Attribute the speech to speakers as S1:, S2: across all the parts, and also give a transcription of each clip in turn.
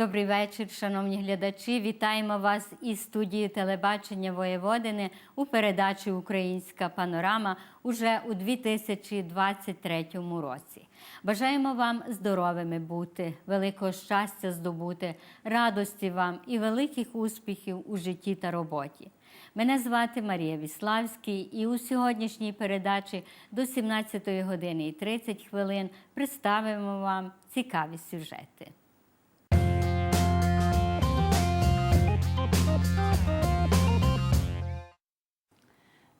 S1: Добрий вечір, шановні глядачі. Вітаємо вас із студії телебачення Воєводини у передачі Українська панорама уже у 2023 році. Бажаємо вам здоровими бути, великого щастя здобути, радості вам і великих успіхів у житті та роботі. Мене звати Марія Віславський, і у сьогоднішній передачі до 17 години і 30 хвилин представимо вам цікаві сюжети.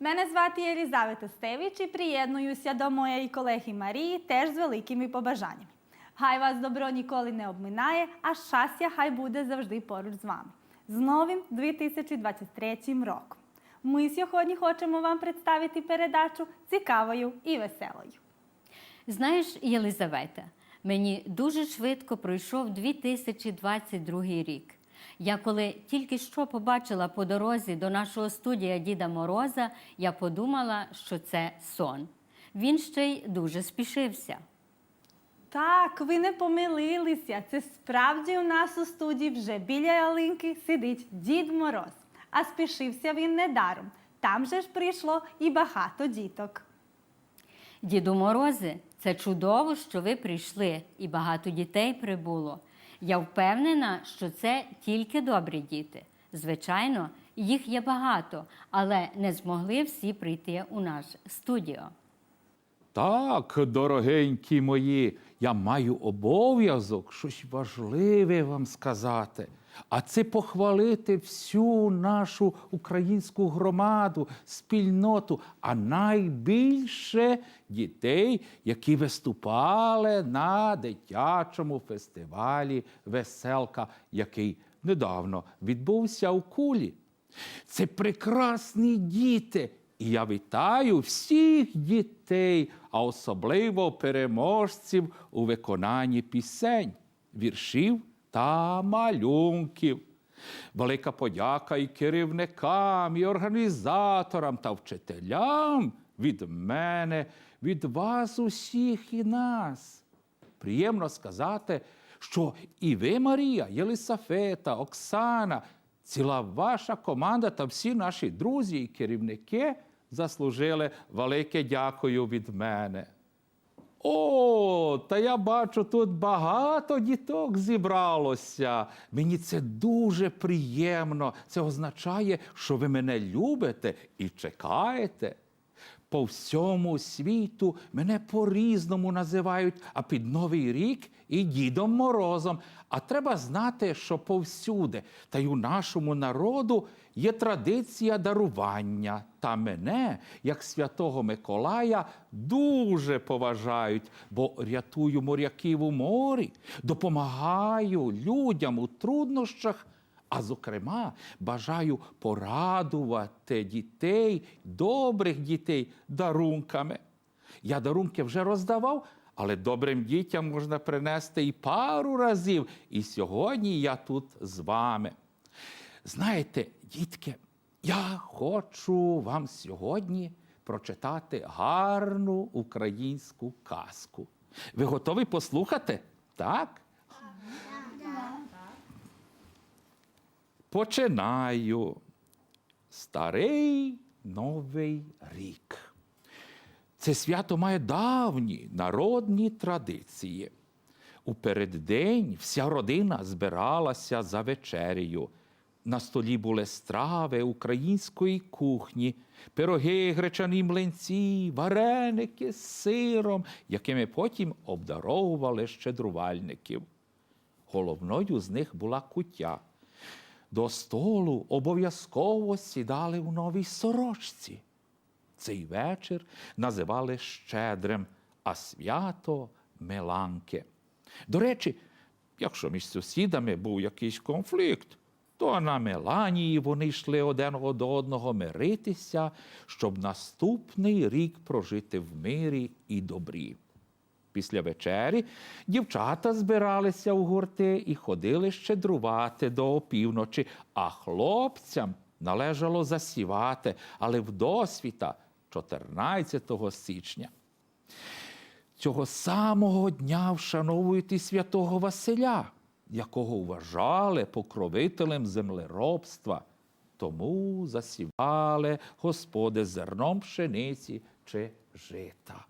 S2: Мене звати Єлізавета Стевич і приєднуюся до моєї колеги Марії теж з великими побажаннями. Хай вас добро ніколи не обминає, а щастя хай буде завжди поруч з вами. З новим 2023 роком. Ми сьогодні хочемо вам представити передачу цікавою і веселою.
S1: Знаєш, Єлизавета, мені дуже швидко пройшов 2022 рік. Я коли тільки що побачила по дорозі до нашого студія Діда Мороза, я подумала, що це сон. Він ще й дуже спішився.
S2: Так, ви не помилилися. Це справді у нас у студії вже біля ялинки сидить Дід Мороз. А спішився він недаром. Там же ж прийшло і багато діток.
S1: Діду Морози, це чудово, що ви прийшли, і багато дітей прибуло. Я впевнена, що це тільки добрі діти. Звичайно, їх є багато, але не змогли всі прийти у наш студіо.
S3: Так, дорогенькі мої, я маю обов'язок щось важливе вам сказати. А це похвалити всю нашу українську громаду, спільноту, а найбільше дітей, які виступали на дитячому фестивалі Веселка, який недавно відбувся у кулі. Це прекрасні діти. І я вітаю всіх дітей, а особливо переможців у виконанні пісень, віршів та малюнків. Велика подяка і керівникам, і організаторам та вчителям від мене, від вас усіх і нас. Приємно сказати, що і ви, Марія, Єлисафета, Оксана, ціла ваша команда та всі наші друзі і керівники заслужили велике дякую від мене. О, та я бачу, тут багато діток зібралося. Мені це дуже приємно. Це означає, що ви мене любите і чекаєте. По всьому світу мене по-різному називають, а під Новий рік і Дідом Морозом. А треба знати, що повсюди, та й у нашому народу є традиція дарування. Та мене, як святого Миколая, дуже поважають, бо рятую моряків у морі, допомагаю людям у труднощах. А зокрема, бажаю порадувати дітей, добрих дітей дарунками. Я дарунки вже роздавав, але добрим дітям можна принести і пару разів. І сьогодні я тут з вами. Знаєте, дітки, я хочу вам сьогодні прочитати гарну українську казку. Ви готові послухати? Так? Починаю. Старий Новий рік. Це свято має давні народні традиції. У переддень вся родина збиралася за вечерею. На столі були страви української кухні, пироги, гречані млинці, вареники з сиром, якими потім обдаровували щедрувальників. Головною з них була куття. До столу обов'язково сідали у новій сорочці. Цей вечір називали щедрим, а свято Меланки. До речі, якщо між сусідами був якийсь конфлікт, то на Меланії вони йшли один до одного миритися, щоб наступний рік прожити в мирі і добрі. Після вечері дівчата збиралися у гурти і ходили щедрувати до опівночі, а хлопцям належало засівати, але вдосвіта 14 січня. Цього самого дня вшановують і святого Василя, якого вважали покровителем землеробства. Тому засівали господи зерном пшениці чи жита.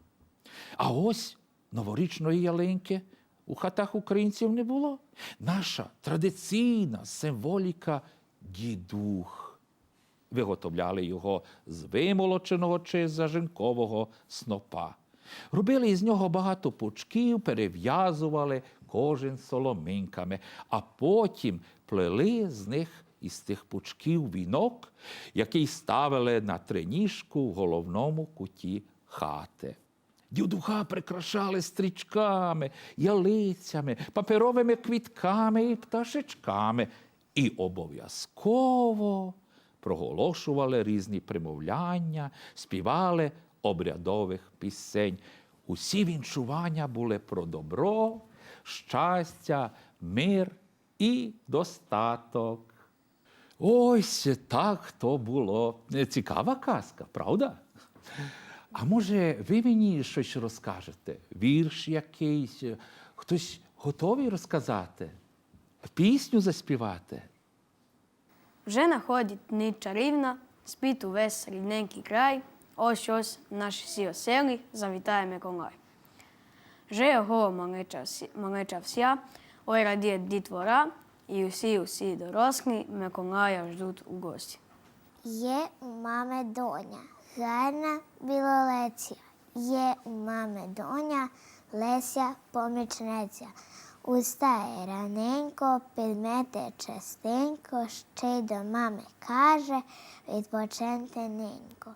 S3: А ось новорічної ялинки у хатах українців не було. Наша традиційна символіка дідух. Виготовляли його з вимолоченого чи зажинкового снопа. Робили із нього багато пучків, перев'язували кожен соломинками, а потім плели з них із тих пучків вінок, який ставили на триніжку в головному куті хати. Дюдуха прикрашали стрічками, ялицями, паперовими квітками і пташечками. І обов'язково проголошували різні примовляння, співали обрядових пісень. Усі віншування були про добро, щастя, мир і достаток. Ось так то було. Цікава казка, правда? А може, ви мені щось розкажете? Вірш якийсь? Хтось готовий розказати? Пісню заспівати?
S4: Вже находить ніч чарівна, спить увесь рідненький край, ось ось наші всі оселі завітає Миколай. Вже його малеча вся, ой радіє дітвора, і усі усі дорослі Миколая ждуть у гості.
S5: Є у мами доня, гарна білолеця. Є у мами доня, Леся помічниця. Устає раненько, підмете частенько, ще й до мами каже, відпочиньте ненько.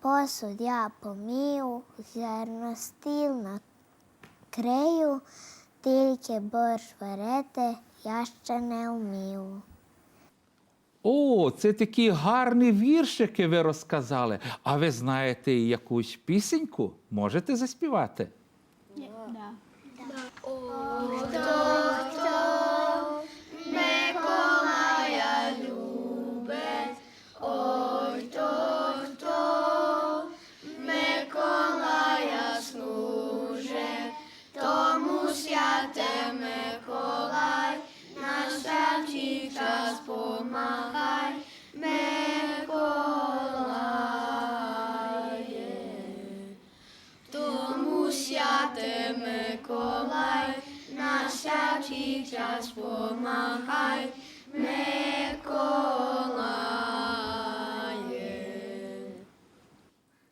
S5: Посуд я помію, зерностіл накрию, тільки борщ варити я ще не вмію.
S3: О, це такі гарні віршики ви розказали. А ви знаєте якусь пісеньку? Можете заспівати?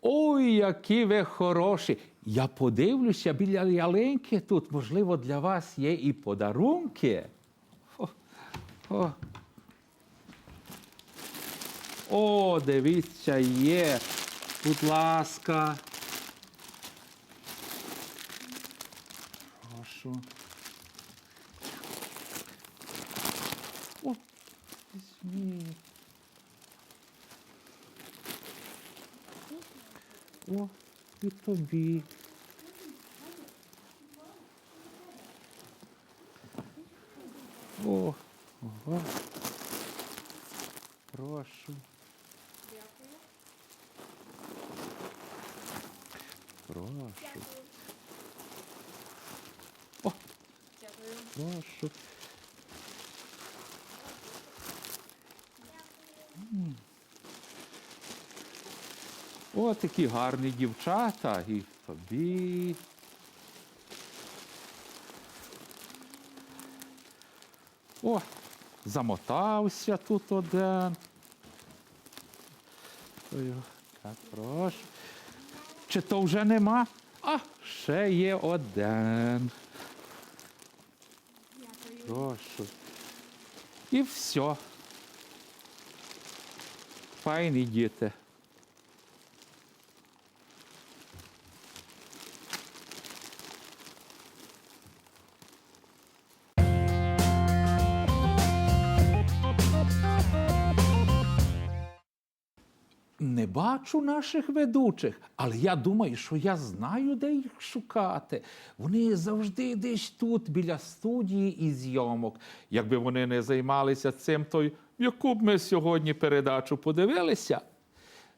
S3: Ой, які ви хороші! Я подивлюся біля ялинки. Тут, можливо, для вас є і подарунки. О, о. О, дивіться, є. Будь ласка. Прошу. О, візьміть. О, і тобі. О, ого. Прошу. Прошу. О, прошу. О, такі гарні дівчата і тобі. О, замотався тут один. Так, прошу. Чи то вже нема? А, ще є один. Прошу. І все. Файні діти. Бачу наших ведучих, але я думаю, що я знаю, де їх шукати. Вони завжди десь тут, біля студії і зйомок. Якби вони не займалися цим, то яку б ми сьогодні передачу подивилися?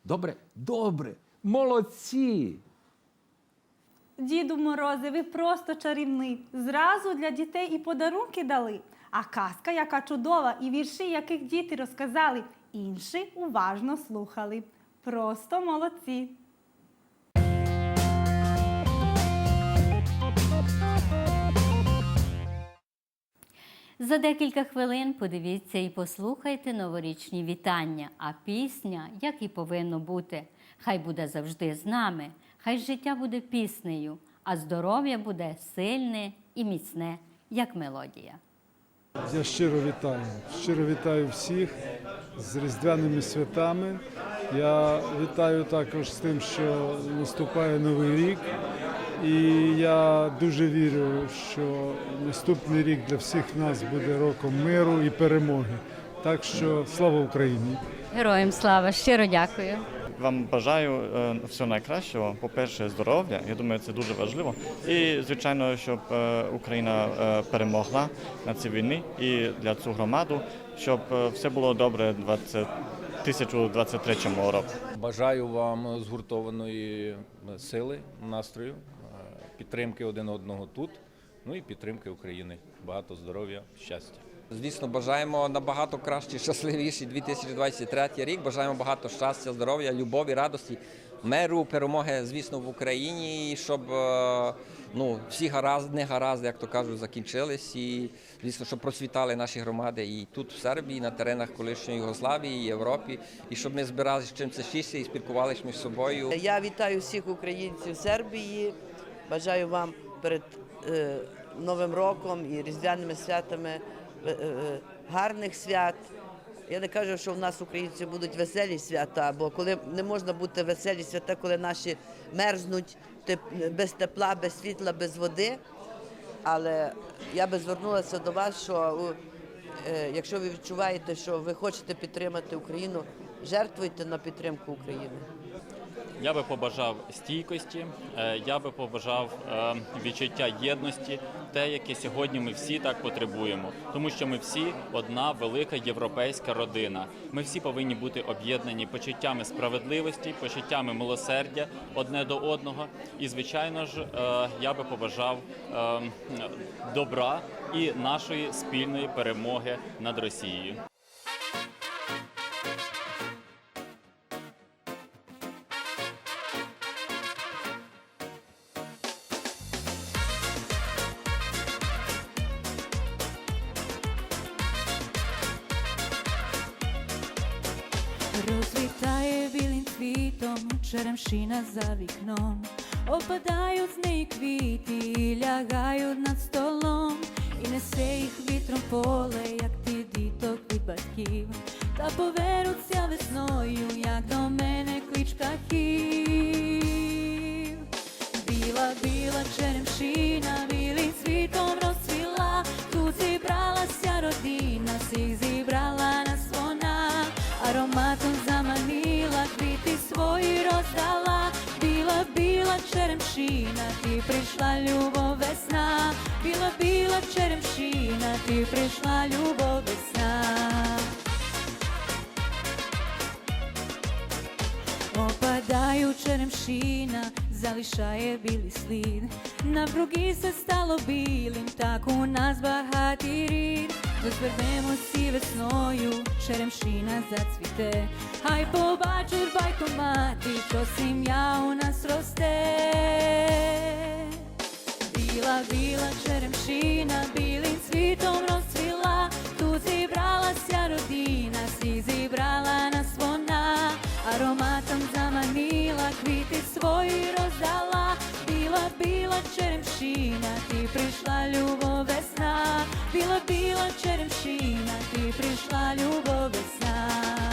S3: Добре, добре, молодці.
S2: Діду Морози, ви просто чарівний. Зразу для дітей і подарунки дали. А казка, яка чудова, і вірші, яких діти розказали, інші уважно слухали. Просто молодці.
S1: За декілька хвилин подивіться і послухайте новорічні вітання, а пісня, як і повинно бути, хай буде завжди з нами, хай життя буде піснею, а здоров'я буде сильне і міцне, як мелодія.
S6: Я щиро вітаю. Щиро вітаю всіх з Різдвяними святами. Я вітаю також з тим, що наступає Новий рік. І я дуже вірю, що наступний рік для всіх нас буде роком миру і перемоги. Так що слава Україні!
S1: Героям слава! Щиро дякую!
S7: Вам бажаю е, всього найкращого. По-перше, здоров'я. Я думаю, це дуже важливо. І звичайно, щоб е, Україна е, перемогла на цій війні і для цю громаду, щоб все було добре в 20 2023 році.
S8: Бажаю вам згуртованої сили, настрою, підтримки один одного тут, ну і підтримки України. Багато здоров'я, щастя.
S9: Звісно, бажаємо набагато кращий, щасливіший 2023 рік. Бажаємо багато щастя, здоров'я, любові, радості, миру, перемоги, звісно, в Україні, і щоб е, ну, всі гаразд, не гаразди, як то кажуть, закінчились. І звісно, щоб процвітали наші громади і тут, в Сербії, на теренах колишньої Югославії, і Європі, і щоб ми збиралися чим частіше і спілкувалися між собою.
S10: Я вітаю всіх українців Сербії. Бажаю вам перед е, Новим роком і Різдвяними святами гарних свят. Я не кажу, що в нас українців будуть веселі свята, бо коли не можна бути веселі свята, коли наші мерзнуть без тепла, без світла, без води. Але я би звернулася до вас, що е, якщо ви відчуваєте, що ви хочете підтримати Україну, жертвуйте на підтримку України.
S11: Я би побажав стійкості, е, я би побажав е, відчуття єдності, те, яке сьогодні ми всі так потребуємо, тому що ми всі одна велика європейська родина. Ми всі повинні бути об'єднані почуттями справедливості, почуттями милосердя одне до одного. І звичайно ж, е, я би побажав е, добра і нашої спільної перемоги над Росією.
S12: Розцвітає білим цвітом черемшина за вікном, опадають з неї квіти, лягають над столом, і несе їх вітром поле, як ти діток від батьків, та повернуться весною, як до мене клич птахів. Біла, біла черемшина, черемшина, ти прийшла любов весна, біла, біла черемшина, ти прийшла любов весна. Опадаю черемшина, залишає білий слід. Навкруги все стало білим, так у нас багатий рід. Rozvrnemo sive snoju, za zacvite Haj po bačer bajko mati, prosim ja u nas roste. Bila, bila šeremšina, bilim svitom rozcvila Tu si brala sja rodina, si zibrala nas ona Aromatom zamanila, kviti svoj rozdala. Bila, bila čeremšina, ti prišla ljubove vesna Bila, bila čeremšina, ti prišla ljubove vesna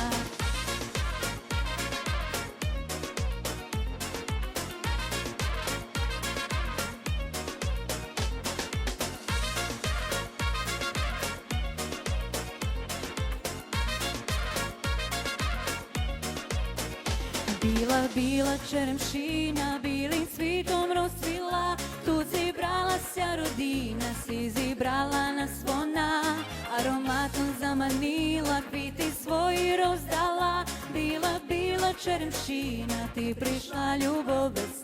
S12: Bila, bila čeremšina, bilim svitom rozvila, tu si brala sja rodina,
S6: si zibrala na svona, aromatom zamanila, biti svoji rozdala, bila, bila čeremšina, ti prišla ljubov bez.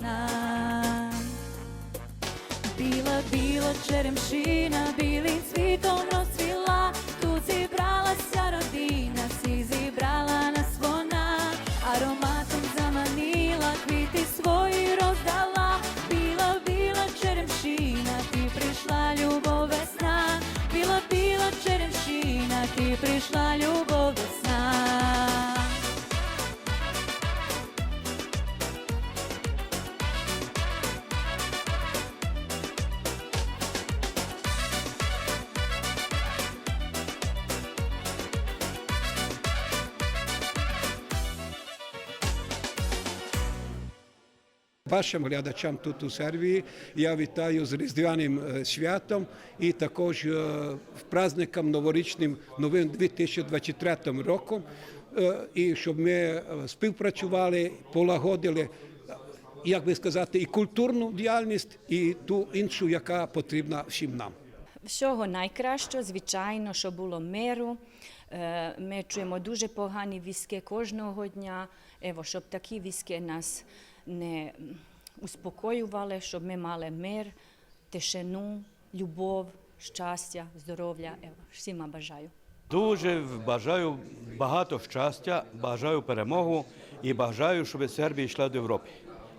S6: Bila, bila čeremšina, bilim svitom rozvila, прийшла, любов
S13: Вашим глядачам тут у Сербії я вітаю з Різдвяним е, святом і також е, праздником новорічним новим 2023 роком. Е, І щоб ми співпрацювали, полагодили, як би сказати, і культурну діяльність, і ту іншу, яка потрібна всім нам.
S14: Всього найкраще, звичайно, що було миру. Ми чуємо дуже погані віски кожного дня. Ево, щоб такі віски нас не успокоювали, щоб ми мали мир, тишину, любов, щастя, здоров'я. Ево, всіма бажаю.
S15: Дуже бажаю багато щастя, бажаю перемогу і бажаю, щоб Сербія йшла до Європи,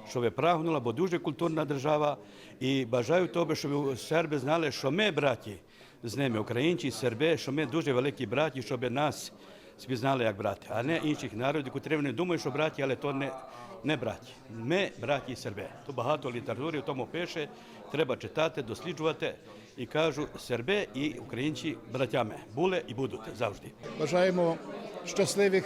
S15: щоб прагнула, бо дуже культурна держава. І бажаю того, щоб серби знали, що ми браті з ними, українці, серби, що ми дуже великі браті, щоб нас спізнали як брати, а не інших народів, котрі вони думають, що браті, але то не, не браті. Ми браті і серби. То багато літератури в тому пише, треба читати, досліджувати. І кажу, серби і українці братями були і будуть завжди.
S16: Бажаємо щасливих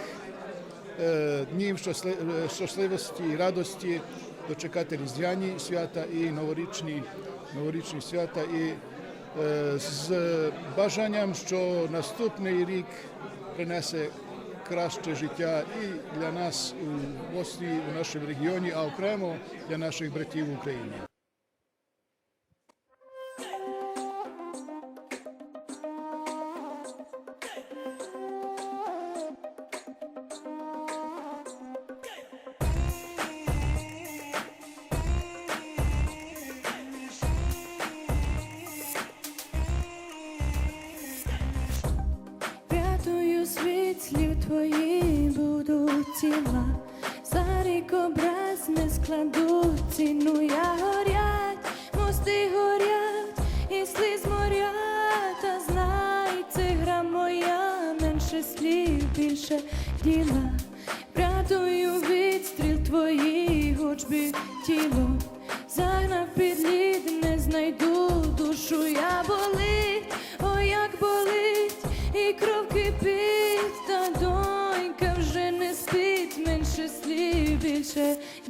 S16: днів, щасли- щасливості і радості дочекати різдвяні свята і новорічні, новорічні свята. І з бажанням, що наступний рік принесе краще життя і для нас у Боснії, у нашому регіоні, а окремо для наших братів в Україні.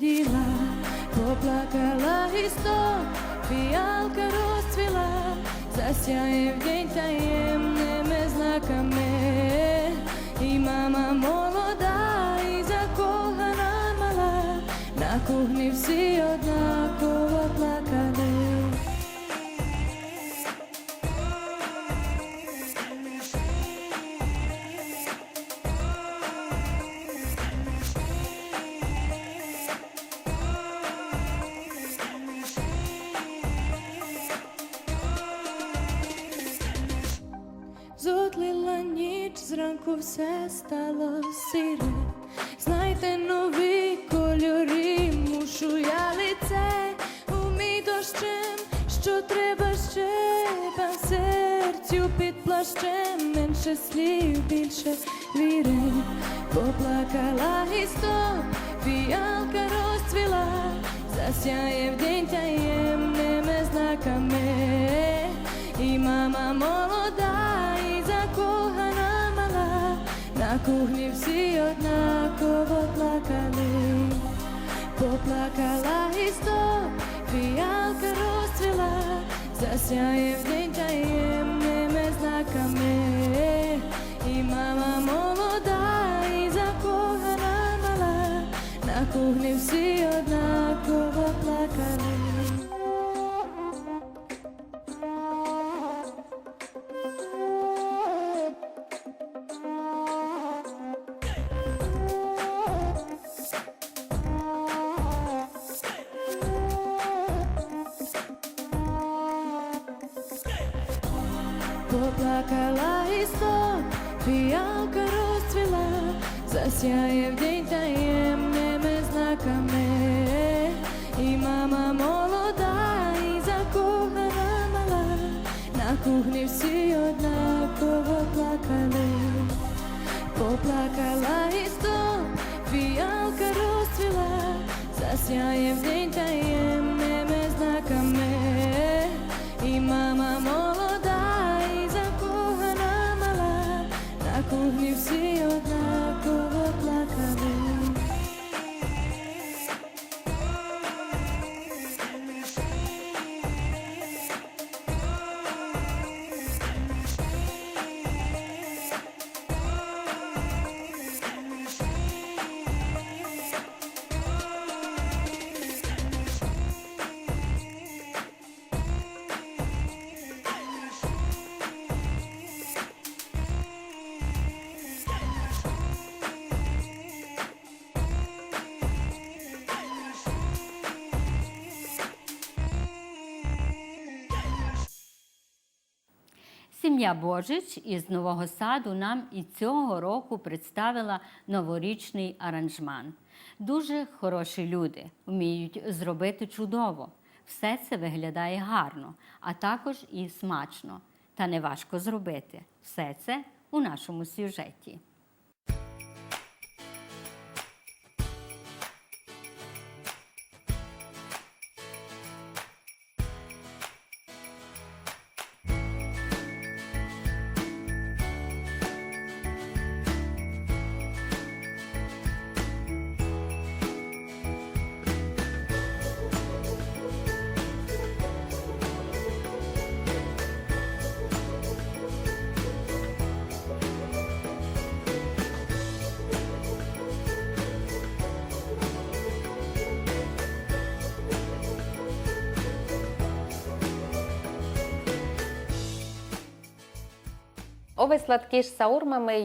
S6: Діла, поплакала и стоп, фиалка расцвела, засяяв день таємними серцю під плащем, менше слів, більше віри, поплакала і стоп, фіалка розцвіла, засяє в день таємними знаками, і мама молода, і закохана мала, на кухні всі однаково плакали, поплакала і стоп, фіалка розцвіла, засяє в день таємними знаками, і мама молода, і закохана мала, на кухні всі однаково плакали. Засяє в день таємними знаками. І мама молода, і закохана мала, на кухні всі однаково плакали. Поплакала і стоп, фіалка розцвіла, засяє в день таємними
S1: Сім'я Божич із Нового Саду нам і цього року представила новорічний аранжман. Дуже хороші люди, вміють зробити чудово. Все це виглядає гарно, а також і смачно. Та не важко зробити. Все це у нашому сюжеті.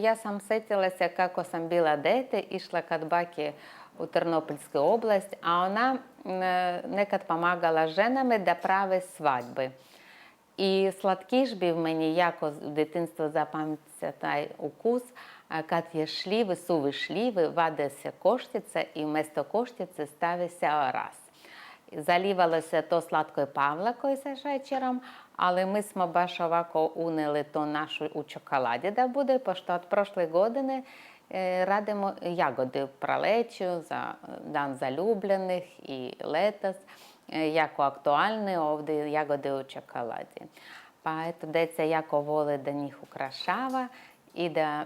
S17: Ja sam setila se kako sam bila dete, išla kad baki u Trnopolsku oblast, a ona m, nekad pomagala ženama da prave svadbe. І сладкіш би в мені jako в дитинство запам'ятався укус, а šljive, suve šljive, vade se koštica i umjesto koštice stavi se oraz. Залівалося то сладкою павлакою вечором, але ми smo baš ovako unijeli to našu u čokoladi da bude, pošto od prošle godine e, radimo jagode praleću za dan zaljubljenih i letos. E, jako aktualne ovdje jagode u čokoladi. Pa eto, djeca jako vole da njih ukrašava i da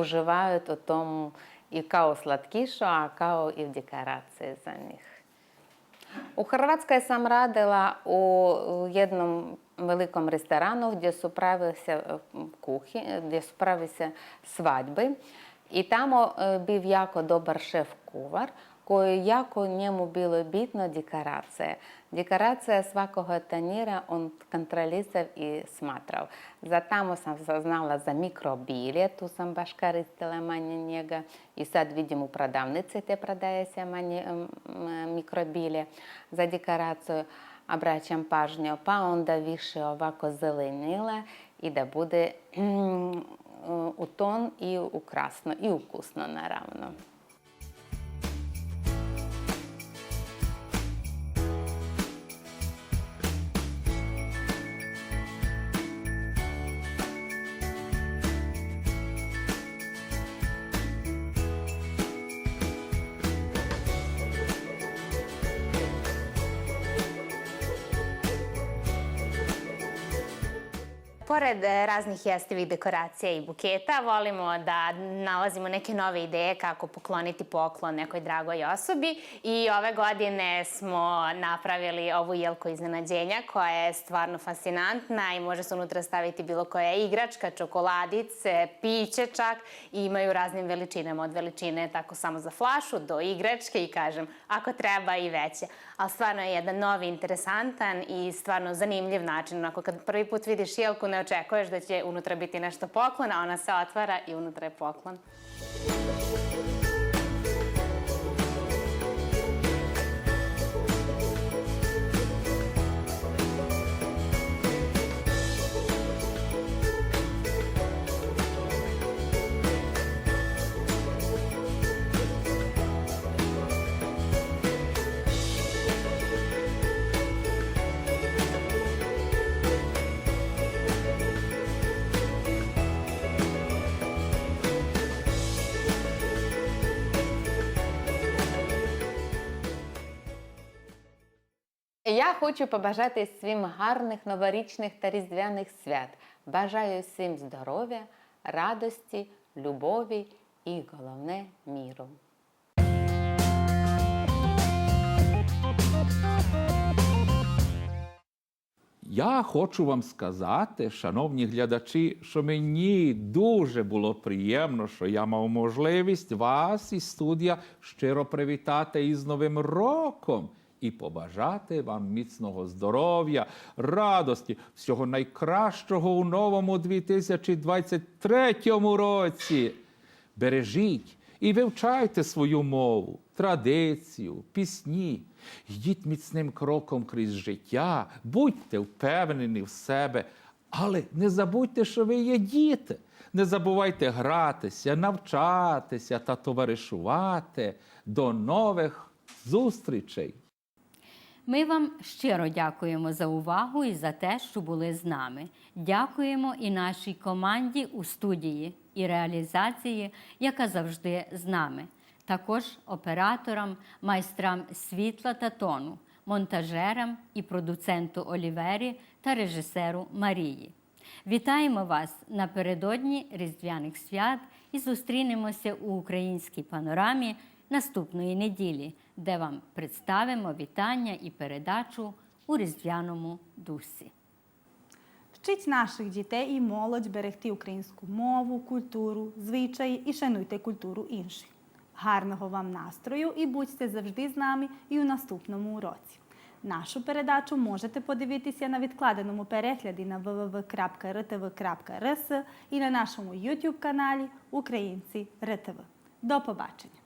S17: uživaju u tom i kao slatkišu, a kao i v dekoraciji za njih. Se e, kuhi, gdje su pravili se svadbe i tamo e, bio jako dobar šef kuvar koji jako njemu bilo bitno dekoracija. Dekoracija svakoga tanjira on kontrolisao i smatrao. Za tamo sam saznala za mikrobilje, tu sam baš koristila manje njega i sad vidim u prodavnici te prodaje se manje m, m, mikrobilje za dekoraciju. Obraćam pažnju, pa onda više ovako zelenila i da bude mm, u ton i ukrasno
S18: Pored e, raznih jestivih dekoracija i buketa, volimo da nalazimo neke nove ideje kako pokloniti poklon nekoj dragoj osobi i ove godine smo napravili ovu jelku iznenađenja koja je stvarno fascinantna i može se unutra staviti bilo koja igračka, čokoladice, piće čak i imaju raznim veličinama od veličine tako samo za flašu do igračke i kažem ako treba i veće. Ali stvarno je jedan novi, interesantan i stvarno zanimljiv način. Onako kad prvi put vidiš jelku ne očekuješ da će unutra biti nešto poklon, a ona se otvara i unutra je poklon.
S17: Я хочу побажати всім гарних новорічних та різдвяних свят. Бажаю всім здоров'я, радості, любові і головне міру.
S3: Я хочу вам сказати, шановні глядачі, що мені дуже було приємно, що я мав можливість вас із студія щиро привітати із Новим роком і побажати вам міцного здоров'я, радості, всього найкращого у новому 2023 році. Бережіть і вивчайте свою мову, традицію, пісні. Йдіть міцним кроком крізь життя, будьте впевнені в себе, але не забудьте, що ви є діти. Не забувайте гратися, навчатися та товаришувати. До нових зустрічей!
S1: Ми вам щиро дякуємо за увагу і за те, що були з нами. Дякуємо і нашій команді у студії і реалізації, яка завжди з нами. Також операторам, майстрам світла та тону, монтажерам і продуценту Олівері та режисеру Марії. Вітаємо вас напередодні Різдвяних свят і зустрінемося у українській панорамі наступної неділі, де вам представимо вітання і передачу у різдвяному дусі.
S2: Вчіть наших дітей і молодь берегти українську мову, культуру, звичаї і шануйте культуру інших. Гарного вам настрою і будьте завжди з нами і у наступному уроці. Нашу передачу можете подивитися на відкладеному перегляді на www.rtv.rs і на нашому YouTube каналі Українці РТВ. До побачення!